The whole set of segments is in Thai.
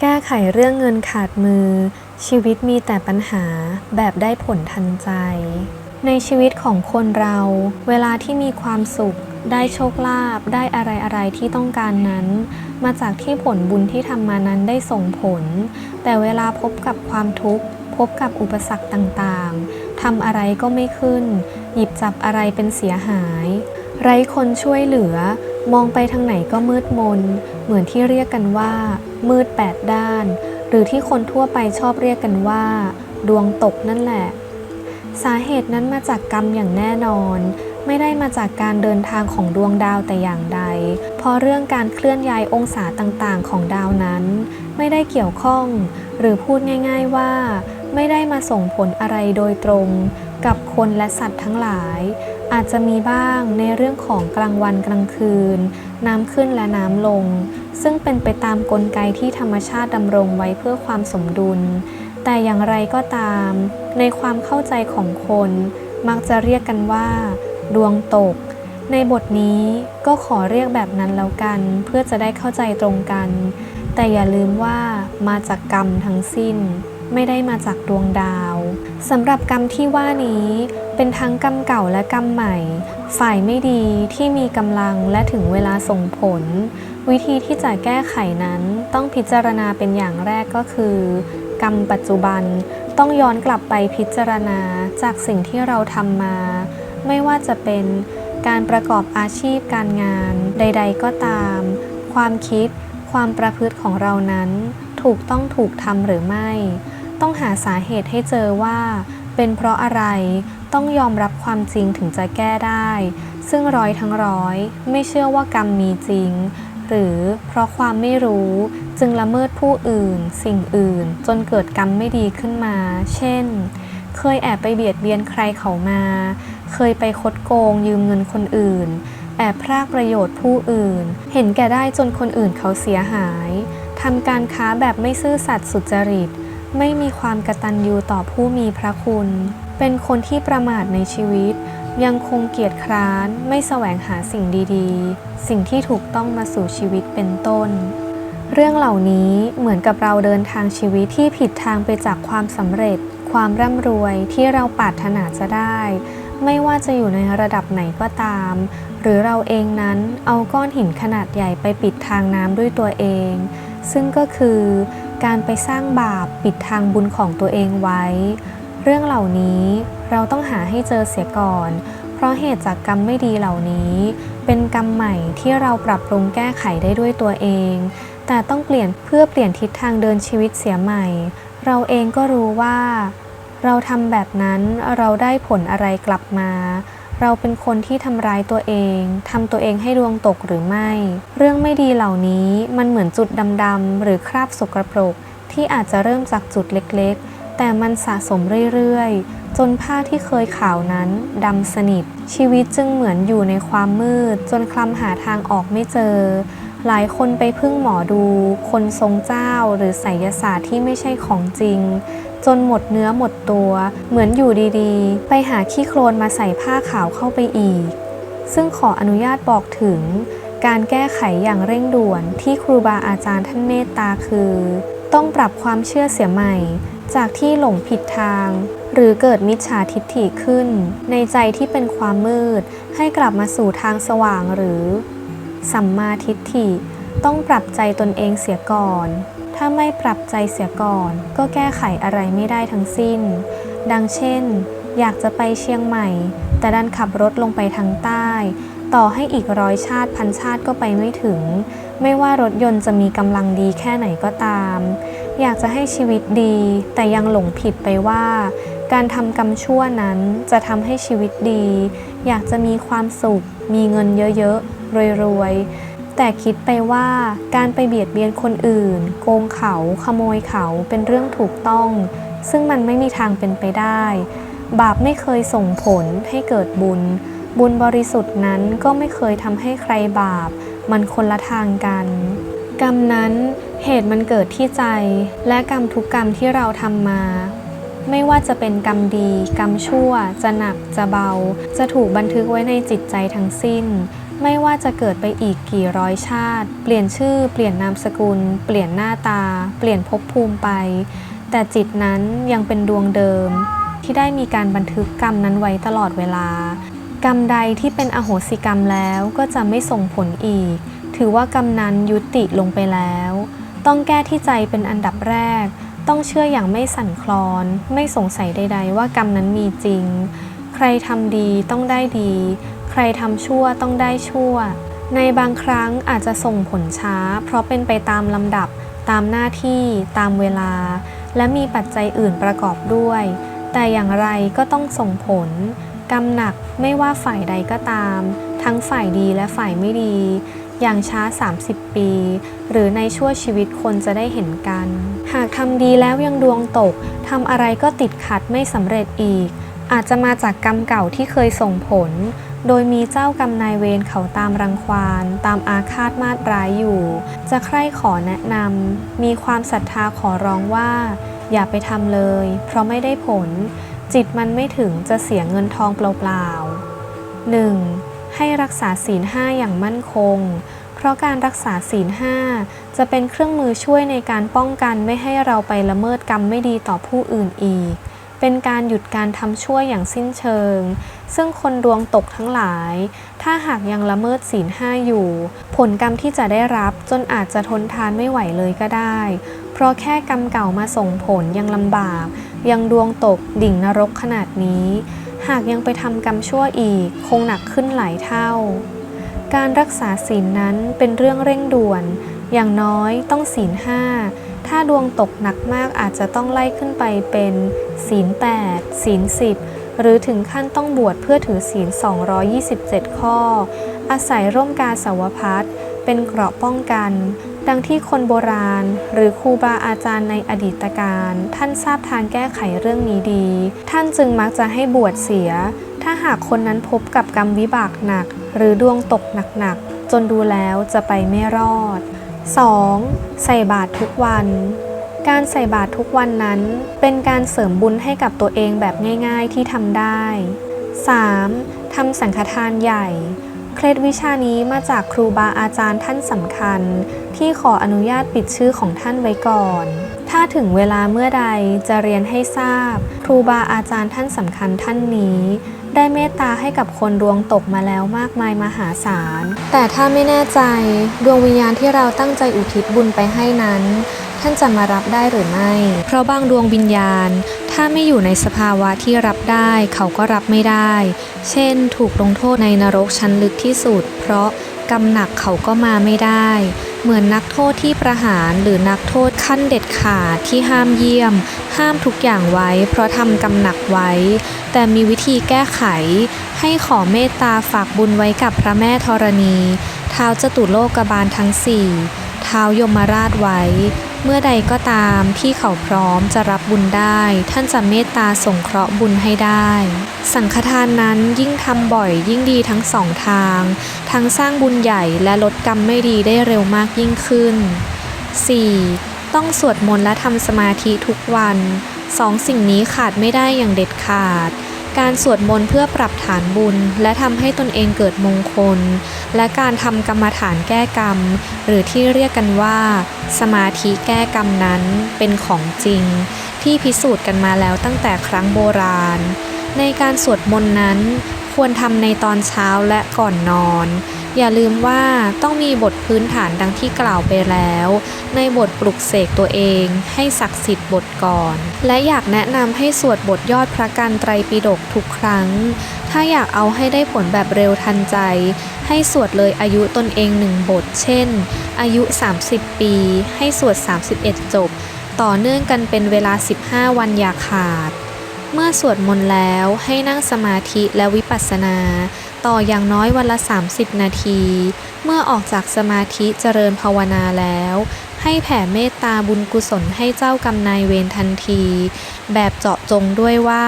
แก้ไขเรื่องเงินขาดมือ ชีวิตมีแต่ปัญหาแบบได้ผลทันใจ ในชีวิตของคนเรา เวลาที่มีความสุข ได้โชคลาภได้อะไรอะไรที่ต้องการนั้น มาจากที่ผลบุญที่ทำมานั้นได้ส่งผล แต่เวลาพบกับความทุกข์ พบกับอุปสรรคต่างๆทำอะไรก็ไม่ขึ้น หยิบจับอะไรเป็นเสียหาย ไร้คนช่วยเหลือ มองไปทางไหนก็มืดมน เหมือนที่เรียกกันว่า มืดแปดด้าน หรือที่คนทั่วไปชอบเรียกกันว่า ดวงตกนั่นแหละ สาเหตุนั้นมาจากกรรมอย่างแน่นอน ไม่ได้มาจากการเดินทางของดวงดาวแต่อย่างใด เพราะเรื่องการเคลื่อนย้ายองศาต่างๆ ของดาวนั้น ไม่ได้เกี่ยวข้อง หรือพูดง่าย ๆว่า ไม่ได้มาส่งผลอะไรโดยตรง กับคนและสัตว์ทั้งหลายอาจจะมีบ้างในเรื่องของกลางวันกลางคืน น้ำขึ้นและน้ำลง ซึ่งเป็นไปตามกลไกที่ธรรมชาติดำรงไว้เพื่อความสมดุล แต่อย่างไรก็ตาม ในความเข้าใจของคน มักจะเรียกกันว่า ดวงตก ในบทนี้ก็ขอเรียกแบบนั้นแล้วกัน เพื่อจะได้เข้าใจตรงกัน แต่อย่าลืมว่ามาจากกรรมทั้งสิ้น ไม่ได้มาจากดวงดาวสำหรับกรรมที่ว่านี้เป็นทั้งกรรมเก่าและกรรมใหม่ ฝ่ายไม่ดีที่มีกำลังและถึงเวลาส่งผล วิธีที่จะแก้ไขนั้นต้องพิจารณาเป็นอย่างแรกก็คือ กรรมปัจจุบันต้องย้อนกลับไปพิจารณาจากสิ่งที่เราทำมา ไม่ว่าจะเป็นการประกอบอาชีพการงาน ใด ๆ ก็ตาม ความคิด ความประพฤติของเรานั้น ถูกต้องถูกทำหรือไม่ ต้องหาสาเหตุให้เจอว่า เป็นเพราะอะไรต้องยอมรับความจริงถึงจะแก้ได้ ซึ่งร้อยทั้งร้อย ไม่เชื่อว่ากรรมมีจริง หรือเพราะความไม่รู้จึงละเมิดผู้อื่น สิ่งอื่น จนเกิดกรรมไม่ดีขึ้นมา เช่น เคยแอบไปเบียดเบียนใครเขามา เคยไปคดโกงยืมเงินคนอื่น แอบพรากประโยชน์ผู้อื่น เห็นแก่ได้จนคนอื่นเขาเสียหายทำการค้าแบบไม่ซื่อสัตย์สุจริต ไม่มีความกตัญญูต่อผู้มีพระคุณ เป็นคนที่ประมาทในชีวิต ยังคงเกียจคร้านไม่แสวงหาสิ่งดีๆ สิ่งที่ถูกต้องมาสู่ชีวิตเป็นต้น เรื่องเหล่านี้เหมือนกับเราเดินทางชีวิตที่ผิดทางไปจากความสำเร็จ ความร่ำรวยที่เราปรารถนาจะได้ ไม่ว่าจะอยู่ในระดับไหนก็ตาม หรือเราเองนั้นเอาก้อนหินขนาดใหญ่ไปปิดทางน้ำด้วยตัวเอง ซึ่งก็คือการไปสร้างบาปปิดทางบุญของตัวเองไว้ เรื่องเหล่านี้ เราต้องหาให้เจอเสียก่อน เพราะเหตุจากกรรมไม่ดีเหล่านี้ เป็นกรรมใหม่ที่เราปรับปรุงแก้ไขได้ด้วยตัวเอง แต่ต้องเปลี่ยนเพื่อเปลี่ยนทิศทางเดินชีวิตเสียใหม่ เราเองก็รู้ว่า เราทำแบบนั้นเราได้ผลอะไรกลับมาเราเป็นคนที่ทำร้ายตัวเอง ทำตัวเองให้ดวงตกหรือไม่ เรื่องไม่ดีเหล่านี้มันเหมือนจุดดำๆหรือคราบสกรปรก ที่อาจจะเริ่มจากจุดเล็กๆ แต่มันสะสมเรื่อยๆ จนผ้าที่เคยขาวนั้นดำสนิท ชีวิตจึงเหมือนอยู่ในความมืด จนคลำหาทางออกไม่เจอ หลายคนไปพึ่งหมอดู คนทรงเจ้าหรือไสยศาสตร์ที่ไม่ใช่ของจริง จนหมดเนื้อหมดตัว เหมือนอยู่ดีๆ ไปหาขี้โคลนมาใส่ผ้าขาวเข้าไปอีก ซึ่งขออนุญาตบอกถึง การแก้ไขอย่างเร่งด่วนที่ครูบาอาจารย์ท่านเมตตาคือ ต้องปรับความเชื่อเสียใหม่ จากที่หลงผิดทาง หรือเกิดมิจฉาทิฏฐิขึ้น ในใจที่เป็นความมืด ให้กลับมาสู่ทางสว่างหรือ สัมมาทิฏฐิ ต้องปรับใจตนเองเสียก่อน ถ้าไม่ปรับใจเสียก่อน ก็แก้ไขอะไรไม่ได้ทั้งสิ้น ดังเช่น อยากจะไปเชียงใหม่ แต่ดันขับรถลงไปทางใต้ ต่อให้อีกร้อยชาติพันชาติก็ไปไม่ถึง ไม่ว่ารถยนต์จะมีกำลังดีแค่ไหนก็ตามอยากจะให้ชีวิตดีแต่ยังหลงผิดไปว่า การทำกรรมชั่วนั้นจะทำให้ชีวิตดี อยากจะมีความสุข มีเงินเยอะๆ รวยๆ แต่คิดไปว่าการไปเบียดเบียนคนอื่น โกงเขาขโมยเขาเป็นเรื่องถูกต้อง ซึ่งมันไม่มีทางเป็นไปได้ บาปไม่เคยส่งผลให้เกิดบุญ บุญบริสุทธิ์นั้นก็ไม่เคยทำให้ใครบาป มันคนละทางกัน กรรมนั้นเหตุมันเกิดที่ใจ และกรรมทุกกรรมที่เราทำมา ไม่ว่าจะเป็นกรรมดี กรรมชั่ว จะหนักจะเบา จะถูกบันทึกไว้ในจิตใจทั้งสิ้น ไม่ว่าจะเกิดไปอีกกี่ร้อยชาติ เปลี่ยนชื่อ เปลี่ยนนามสกุล เปลี่ยนหน้าตา เปลี่ยนภพภูมิไป แต่จิตนั้นยังเป็นดวงเดิม ที่ได้มีการบันทึกกรรมนั้นไว้ตลอดเวลา กรรมใดที่เป็นอโหสิกรรมแล้วก็จะไม่ส่งผลอีก ถือว่ากรรมนั้นยุติลงไปแล้ว ต้องแก้ที่ใจเป็นอันดับแรก ต้องเชื่ออย่างไม่สั่นคลอน ไม่สงสัยใด ๆ ว่ากรรมนั้นมีจริง ใครทำดีต้องได้ดี ใครทำชั่วต้องได้ชั่ว ในบางครั้งอาจจะส่งผลช้า เพราะเป็นไปตามลำดับ ตามหน้าที่ ตามเวลา และมีปัจจัยอื่นประกอบด้วย แต่อย่างไรก็ต้องส่งผล กรรมหนักไม่ว่าฝ่ายใดก็ตาม ทั้งฝ่ายดีและฝ่ายไม่ดี อย่างช้า 30 ปี หรือในชั่วชีวิตคนจะได้เห็นกัน หากทำดีแล้วยังดวงตกทำอะไรก็ติดขัดไม่สำเร็จอีก อาจจะมาจากกรรมเก่าที่เคยส่งผล โดยมีเจ้ากรรมนายเวรเขาตามรังควานตามอาฆาตมาตร้ายอยู่ จะใคร่ขอแนะนำมีความศรัทธาขอร้องว่า อย่าไปทำเลย เพราะไม่ได้ผล จิตมันไม่ถึงจะเสียเงินทองเปล่าๆ 1. ให้รักษาศีลห้าอย่างมั่นคง เพราะการรักษาศีลห้าจะเป็นเครื่องมือช่วยในการป้องกันไม่ให้เราไปละเมิดกรรมไม่ดีต่อผู้อื่นอีก เป็นการหยุดการทำชั่วอย่างสิ้นเชิง ซึ่งคนดวงตกทั้งหลาย ถ้าหากยังละเมิดศีลห้าอยู่ ผลกรรมที่จะได้รับจนอาจจะทนทานไม่ไหวเลยก็ได้ เพราะแค่กรรมเก่ามาส่งผลยังลำบาก ยังดวงตกดิ่งนรกขนาดนี้ หากยังไปทำกรรมชั่วอีก คงหนักขึ้นหลายเท่า การรักษาศีลนั้นเป็นเรื่องเร่งด่วน อย่างน้อยต้องศีลห้า ถ้าดวงตกหนักมากอาจจะต้องไล่ขึ้นไปเป็นศีล8ศีล10 หรือถึงขั้นต้องบวชเพื่อถือศีล 227 ข้อ อาศัยร่มกาสาวพัดเป็นเกราะป้องกัน ดังที่คนโบราณ หรือครูบาอาจารย์ในอดีตการ ท่านทราบทางแก้ไขเรื่องนี้ดี ท่านจึงมักจะให้บวชเสีย ถ้าหากคนนั้นพบกับกรรมวิบากหนัก หรือดวงตกหนักๆ จนดูแล้วจะไปไม่รอด 2. ใส่บาตรทุกวัน การใส่บาตรทุกวันนั้น เป็นการเสริมบุญให้กับตัวเองแบบง่าย ๆที่ทำได้ 3. ทำสังฆทานใหญ่ เคล็ดวิชานี้มาจากครูบาอาจารย์ท่านสำคัญ ที่ขออนุญาตปิดชื่อของท่านไว้ก่อน ถ้าถึงเวลาเมื่อใดจะเรียนให้ทราบ ครูบาอาจารย์ท่านสำคัญท่านนี้ ได้เมตตาให้กับคนดวงตกมาแล้วมากมายมหาศาล แต่ถ้าไม่แน่ใจดวงวิญญาณที่เราตั้งใจอุทิศบุญไปให้นั้น ท่านจะมารับได้หรือไม่ เพราะบางดวงวิญญาณ ถ้าไม่อยู่ในสภาวะที่รับได้เขาก็รับไม่ได้ เช่น ถูกลงโทษในนรกชั้นลึกที่สุด เพราะกรรมหนักเขาก็มาไม่ได้ เหมือนนักโทษที่ประหารหรือนักโทษขั้นเด็ดขาดที่ห้ามเยี่ยม ห้ามทุกอย่างไว้ เพราะทำกำหนักไว้ แต่มีวิธีแก้ไข ให้ขอเมตตาฝากบุญไว้กับพระแม่ธรณี เท้าจตุโลกบาลทั้งสี่เท้ายมราชไว้ เมื่อใดก็ตามที่เขาพร้อมจะรับบุญได้ ท่านจะเมตตาส่งเคราะห์บุญให้ได้ สังฆทานนั้นยิ่งทำบ่อยยิ่งดีทั้งสองทาง ทั้งสร้างบุญใหญ่และลดกรรมไม่ดีได้เร็วมากยิ่งขึ้น 4. ต้องสวดมนต์และทำสมาธิทุกวันสองสิ่งนี้ขาดไม่ได้อย่างเด็ดขาด การสวดมนต์เพื่อปรับฐานบุญ และทำให้ตนเองเกิดมงคล และการทำกรรมฐานแก้กรรม หรือที่เรียกกันว่า สมาธิแก้กรรมนั้นเป็นของจริง ที่พิสูจน์กันมาแล้วตั้งแต่ครั้งโบราณ ในการสวดมนต์นั้นควรทำในตอนเช้าและก่อนนอน อย่าลืมว่าต้องมีบทพื้นฐานดังที่กล่าวไปแล้ว ในบทปลุกเสกตัวเองให้ศักดิ์สิทธิ์บทก่อน และอยากแนะนำให้สวดบทยอดพระกันไตรปิฎกทุกครั้ง ถ้าอยากเอาให้ได้ผลแบบเร็วทันใจ ให้สวดเลยอายุตนเองหนึ่งบท เช่น อายุ 30 ปี ให้สวด 31 จบ ต่อเนื่องกันเป็นเวลา 15 วันอย่าขาด เมื่อสวดมนต์แล้วให้นั่งสมาธิและวิปัสสนา ต่ออย่างน้อยวันละ 30 นาที เมื่อออกจากสมาธิเจริญภาวนาแล้ว ให้แผ่เมตตาบุญกุศลให้เจ้ากรรมนายเวรทันที แบบเจาะจงด้วยว่า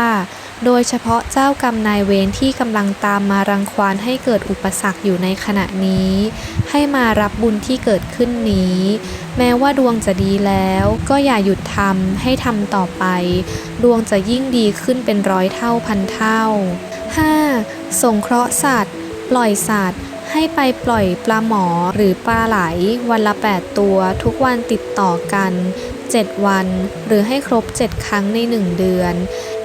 โดยเฉพาะเจ้ากรรมนายเวรที่กำลังตามมารังควานให้เกิดอุปสรรคอยู่ในขณะนี้ ให้มารับบุญที่เกิดขึ้นนี้ แม้ว่าดวงจะดีแล้ว ก็อย่าหยุดทำให้ทำต่อไป ดวงจะยิ่งดีขึ้นเป็นร้อยเท่าพันเท่า 5. สงเคราะห์สัตว์ ปล่อยสัตว์ ให้ไปปล่อยปลาหมอหรือปลาไหล วันละ 8 ตัว ทุกวันติดต่อกัน 7 วัน หรือให้ครบ 7 ครั้งใน 1 เดือน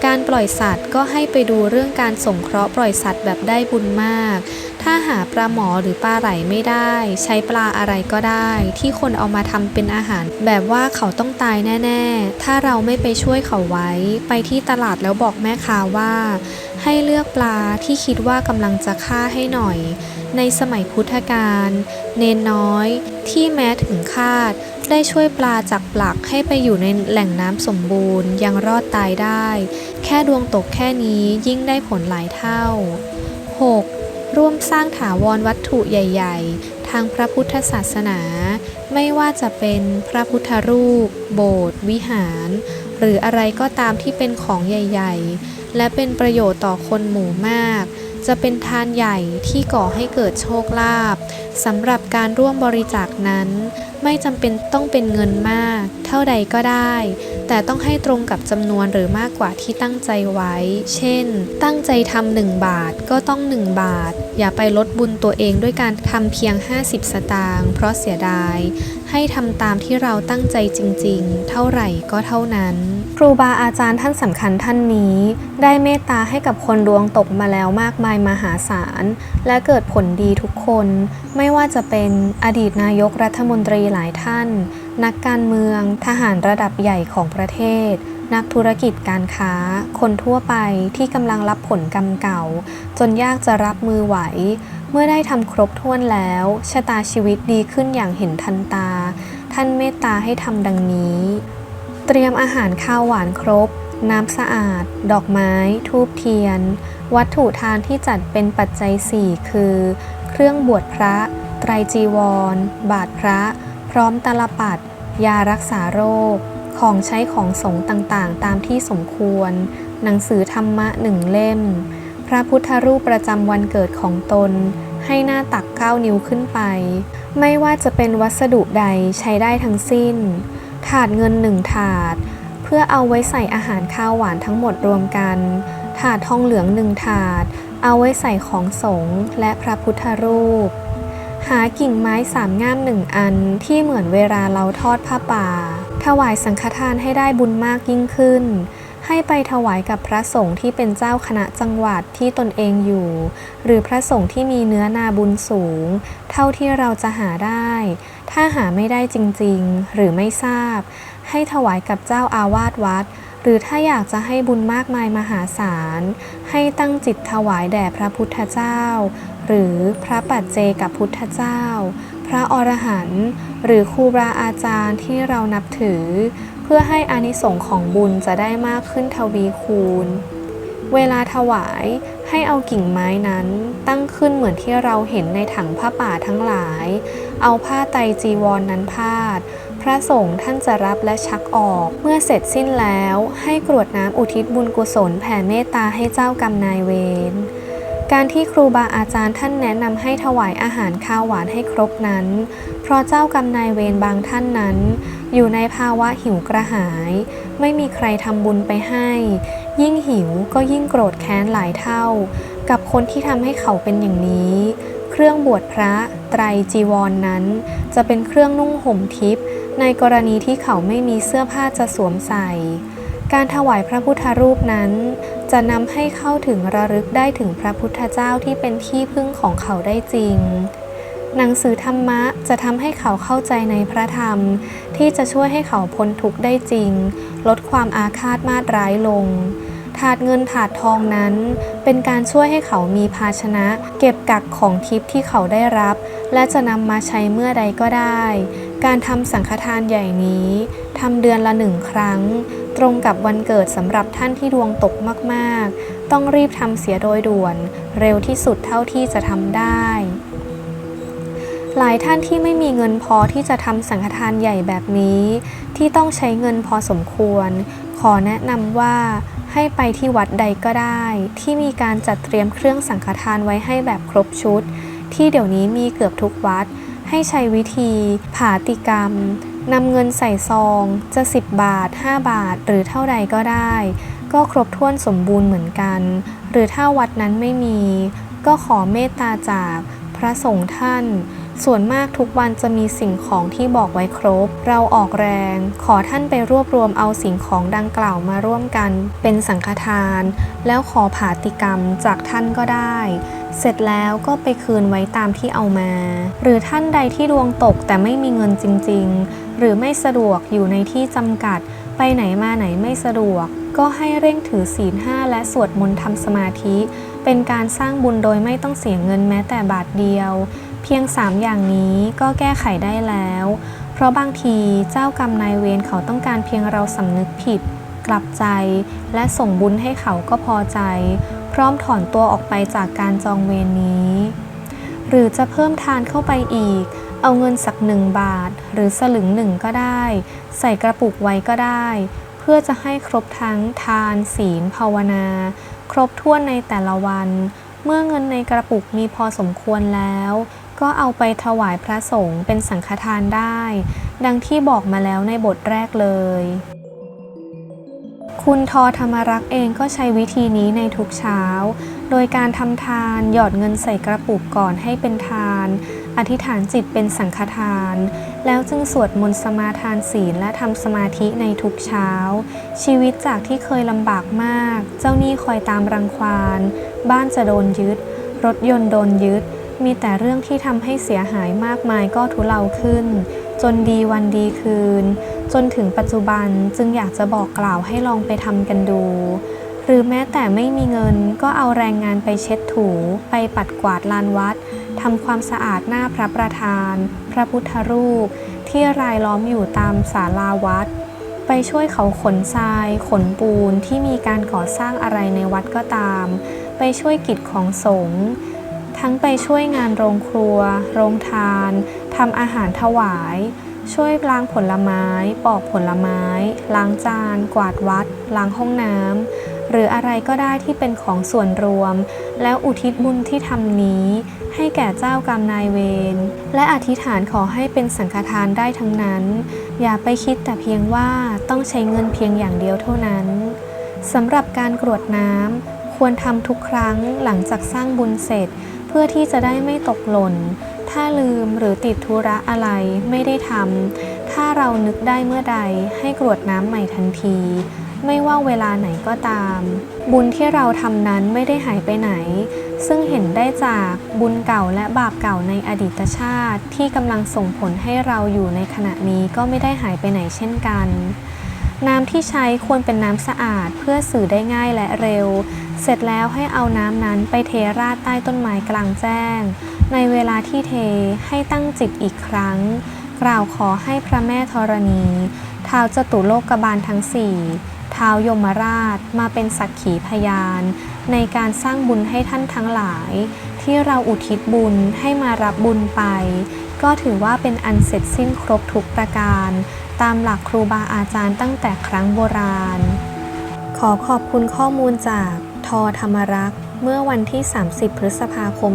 การปล่อยสัตว์ก็ให้ไปดูเรื่องการสงเคราะห์ปล่อยสัตว์แบบได้บุญมาก ถ้าหาปลาหมอหรือปลาไหลไม่ได้ ใช้ปลาอะไรก็ได้ ที่คนเอามาทำเป็นอาหาร แบบว่าเขาต้องตายแน่ ๆ ถ้าเราไม่ไปช่วยเขาไว้ ไปที่ตลาดแล้วบอกแม่ค้าว่า ให้เลือกปลาที่คิดว่ากำลังจะฆ่าให้หน่อย ในสมัยพุทธกาลเนนน้อย ที่แม้ถึงคาด ได้ช่วยปลาจากปลักให้ไปอยู่ในแหล่งน้ำสมบูรณ์ ยังรอดตายได้ แค่ดวงตกแค่นี้ยิ่งได้ผลหลายเท่า 6. ร่วมสร้างถาวรวัตถุใหญ่ ๆ ทางพระพุทธศาสนา ไม่ว่าจะเป็นพระพุทธรูป โบสถ์วิหาร หรืออะไรก็ตามที่เป็นของใหญ่ ๆ และเป็นประโยชน์ต่อคนหมู่มาก จะเป็นทานใหญ่ที่ก่อให้เกิดโชคลาภสำหรับการร่วมบริจาคนั้น ไม่จำเป็นต้องเป็นเงินมาก เท่าใดก็ได้ แต่ต้องให้ตรงกับจำนวนหรือมากกว่าที่ตั้งใจไว้ เช่น ตั้งใจทำหนึ่งบาทก็ต้อง 1 บาท อย่าไปลดบุญตัวเองด้วยการทำเพียง 50 สตางค์เพราะเสียดาย ให้ทำตามที่เราตั้งใจจริง ๆ เท่าไหร่ก็เท่านั้น ครูบาอาจารย์ท่านสำคัญท่านนี้ ได้เมตตาให้กับคนดวงตกมาแล้วมากมายมหาศาล และเกิดผลดีทุกคน ไม่ว่าจะเป็นอดีตนายกรัฐมนตรีหลายท่าน นักการเมือง ทหารระดับใหญ่ของประเทศนักธุรกิจการค้า คนทั่วไปที่กำลังรับผลกรรมเก่า จนยากจะรับมือไหว เมื่อได้ทำครบถ้วนแล้ว ชะตาชีวิตดีขึ้นอย่างเห็นทันตา ท่านเมตตาให้ทำดังนี้ เตรียมอาหารข้าวหวานครบ น้ำสะอาด ดอกไม้ ทูบเทียน วัตถุทานที่จัดเป็นปัจจัยสี่คือ เครื่องบวชพระ ไตรจีวร บาทพระ พร้อมตลปัด ยารักษาโรค ของใช้ของสงฆ์ต่างๆ ตามที่สมควร หนังสือธรรมะหนึ่งเล่ม พระพุทธรูปประจำวันเกิดของตน ให้หน้าตัก 9 นิ้วขึ้นไป ไม่ว่าจะเป็นวัสดุใดใช้ได้ทั้งสิ้น ถาดเงินหนึ่งถาด เพื่อเอาไว้ใส่อาหารข้าวหวานทั้งหมดรวมกัน ถาดทองเหลืองหนึ่งถาด เอาไว้ใส่ของสงฆ์และพระพุทธรูป หากิ่งไม้สามง่ามหนึ่งอันที่เหมือนเวลาเราทอดผ้าป่า ถวายสังฆทานให้ได้บุญมากยิ่งขึ้น ให้ไปถวายกับพระสงฆ์ที่เป็นเจ้าคณะจังหวัดที่ตนเองอยู่ หรือพระสงฆ์ที่มีเนื้อนาบุญสูง เท่าที่เราจะหาได้ ถ้าหาไม่ได้จริงๆ หรือไม่ทราบ ให้ถวายกับเจ้าอาวาสวัด หรือถ้าอยากจะให้บุญมากมายมหาศาล ให้ตั้งจิตถวายแด่พระพุทธเจ้า หรือพระปัจเจกับพุทธเจ้า พระอรหันต์หรือครูบาอาจารย์ที่เรานับถือ เพื่อให้อานิสงส์ของบุญจะได้มากขึ้นทวีคูณ เวลาถวายให้เอากิ่งไม้นั้นตั้งขึ้นเหมือนที่เราเห็นในถังผ้าป่าทั้งหลาย เอาผ้าไตจีวรนนั้นพาด พระสงฆ์ท่านจะรับและชักออก เมื่อเสร็จสิ้นแล้วให้กรวดน้ำอุทิศบุญกุศลแผ่เมตตาให้เจ้ากรรมนายเวรการที่ครูบาอาจารย์ท่านแนะนำให้ถวายอาหารข้าวหวานให้ครบนั้น เพราะเจ้ากรรมนายเวรบางท่านนั้น อยู่ในภาวะหิวกระหาย ไม่มีใครทำบุญไปให้ ยิ่งหิวก็ยิ่งโกรธแค้นหลายเท่า กับคนที่ทำให้เขาเป็นอย่างนี้ เครื่องบวชพระไตรจีวรนนั้น จะเป็นเครื่องนุ่งห่มทิพย์ในกรณีที่เขาไม่มีเสื้อผ้าจะสวมใส่ การถวายพระพุทธรูปนั้น จะนำให้เข้าถึงระลึกได้ถึงพระพุทธเจ้าที่เป็นที่พึ่งของเขาได้จริง หนังสือธรรมะจะทำให้เขาเข้าใจในพระธรรม ที่จะช่วยให้เขาพ้นทุกข์ได้จริง ลดความอาฆาตมาตร้ายลง ถาดเงินถาดทองนั้น เป็นการช่วยให้เขามีภาชนะ เก็บกักของทิพย์ที่เขาได้รับ และจะนำมาใช้เมื่อใดก็ได้ การทำสังฆทานใหญ่นี้ทำเดือนละหนึ่งครั้ง ตรงกับวันเกิดสำหรับท่านที่ดวงตกมาก ๆ ต้องรีบทำเสียโดยด่วน เร็วที่สุดเท่าที่จะทำได้ หลายท่านที่ไม่มีเงินพอที่จะทำสังฆทานใหญ่แบบนี้ ที่ต้องใช้เงินพอสมควร ขอแนะนำว่าให้ไปที่วัดใดก็ได้ ที่มีการจัดเตรียมเครื่องสังฆทานไว้ให้แบบครบชุด ที่เดี๋ยวนี้มีเกือบทุกวัด ให้ใช้วิธีผาติกรรมนำเงินใส่ซอง จะ 10 บาท 5 บาท หรือเท่าใดก็ได้ ก็ครบถ้วนสมบูรณ์เหมือนกัน หรือถ้าวัดนั้นไม่มี ก็ขอเมตตาจากพระสงฆ์ท่าน ส่วนมากทุกวันจะมีสิ่งของที่บอกไว้ครบ เราออกแรง ขอท่านไปรวบรวมเอาสิ่งของดังกล่าวมาร่วมกัน เป็นสังฆทาน แล้วขอผาติกรรมจากท่านก็ได้ เสร็จแล้วก็ไปคืนไว้ตามที่เอามา หรือท่านใดที่ดวงตกแต่ไม่มีเงินจริง ๆ หรือไม่สะดวกอยู่ในที่จำกัด ไปไหนมาไหนไม่สะดวก ก็ให้เร่งถือศีลห้าและสวดมนต์ทำสมาธิ เป็นการสร้างบุญโดยไม่ต้องเสียเงินแม้แต่บาทเดียว เพียง 3 อย่างนี้ก็แก้ไขได้แล้ว เพราะบางทีเจ้ากรรมนายเวรเขาต้องการเพียงเราสำนึกผิด กลับใจ และส่งบุญให้เขาก็พอใจ พร้อมถอนตัวออกไปจากการจองเวรนี้ หรือจะเพิ่มทานเข้าไปอีก เอาเงินสักหนึ่งบาท หรือสลึงหนึ่งก็ได้ ใส่กระปุกไว้ก็ได้ เพื่อจะให้ครบทั้งทานศีลภาวนา ครบถ้วนในแต่ละวันเมื่อเงินในกระปุกมีพอสมควรแล้ว ก็เอาไปถวายพระสงฆ์เป็นสังฆทานได้ ดังที่บอกมาแล้วในบทแรกเลย คุณทอธรรมรักษ์เองก็ใช้วิธีนี้ในทุกเช้า โดยการทำทานหยอดเงินใส่กระปุกก่อนให้เป็นทาน อธิษฐานจิตเป็นสังฆทาน แล้วจึงสวดมนต์สมาทานศีลและทำสมาธิในทุกเช้า ชีวิตจากที่เคยลำบากมาก เจ้าหนี้คอยตามรังควาน บ้านจะโดนยึด รถยนต์โดนยึด มีแต่เรื่องที่ทำให้เสียหายมากมายก็ทุเลาขึ้น จนดีวันดีคืน จนถึงปัจจุบันจึงอยากจะบอกกล่าวให้ลองไปทำกันดู หรือแม้แต่ไม่มีเงินก็เอาแรงงานไปเช็ดถู ไปปัดกวาดลานวัดทำความสะอาดหน้าพระประธาน พระพุทธรูป ที่รายล้อมอยู่ตามศาลาวัด ไปช่วยเขาขนทราย ขนปูนที่มีการก่อสร้างอะไรในวัดก็ตาม ไปช่วยกิจของสงฆ์ ทั้งไปช่วยงานโรงครัว โรงทานทำอาหารถวาย ช่วยล้างผลไม้ ปอกผลไม้ ล้างจาน กวาดวัด ล้างห้องน้ำหรืออะไรก็ได้ที่เป็นของส่วนรวม แล้วอุทิศบุญที่ทำนี้ ให้แก่เจ้ากรรมนายเวร และอธิษฐานขอให้เป็นสังฆทานได้ทั้งนั้น อย่าไปคิดแต่เพียงว่าต้องใช้เงินเพียงอย่างเดียวเท่านั้นสำหรับการกรวดน้ำควรทำทุกครั้งหลังจากสร้างบุญเสร็จ พื่อที่จะได้ไม่ตกหล่น ถ้าลืมหรือติดธุระอะไรไม่ได้ทำ ถ้าเรานึกได้เมื่อใดให้กรวดน้ำใหม่ทันที ไม่ว่าเวลาไหนก็ตาม บุญที่เราทำนั้นไม่ได้หายไปไหน ซึ่งเห็นได้จากบุญเก่าและบาปเก่าในอดีตชาติ ที่กำลังส่งผลให้เราอยู่ในขณะนี้ก็ไม่ได้หายไปไหนเช่นกัน น้ำที่ใช้ควรเป็นน้ำสะอาดเพื่อสื่อได้ง่ายและเร็ว เสร็จแล้วให้เอาน้ำนั้นไปเทราดใต้ต้นไม้กลางแจ้ง ในเวลาที่เทให้ตั้งจิตอีกครั้ง กล่าวขอให้พระแม่ธรณีท้าวจตุโลกบาลทั้งสี่ท้ายมราชมาเป็นสักขีพยาน ในการสร้างบุญให้ท่านทั้งหลาย ที่เราอุทิศบุญให้มารับบุญไป ก็ถือว่าเป็นอันเสร็จสิ้นครบทุกประการ ตามหลักครูบาอาจารย์ตั้งแต่ครั้งโบราณ ขอขอบคุณข้อมูลจากทอธรรมรักษ์เมื่อวันที่ 30 พฤษภาคม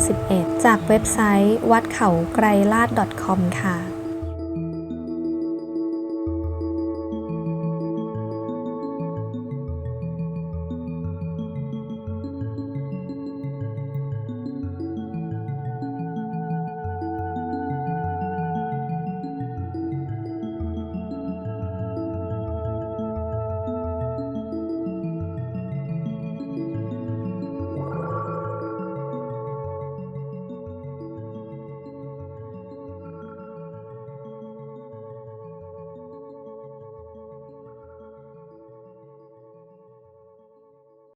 2011 จากเว็บไซต์วัดเขาไกรลาด .com ค่ะ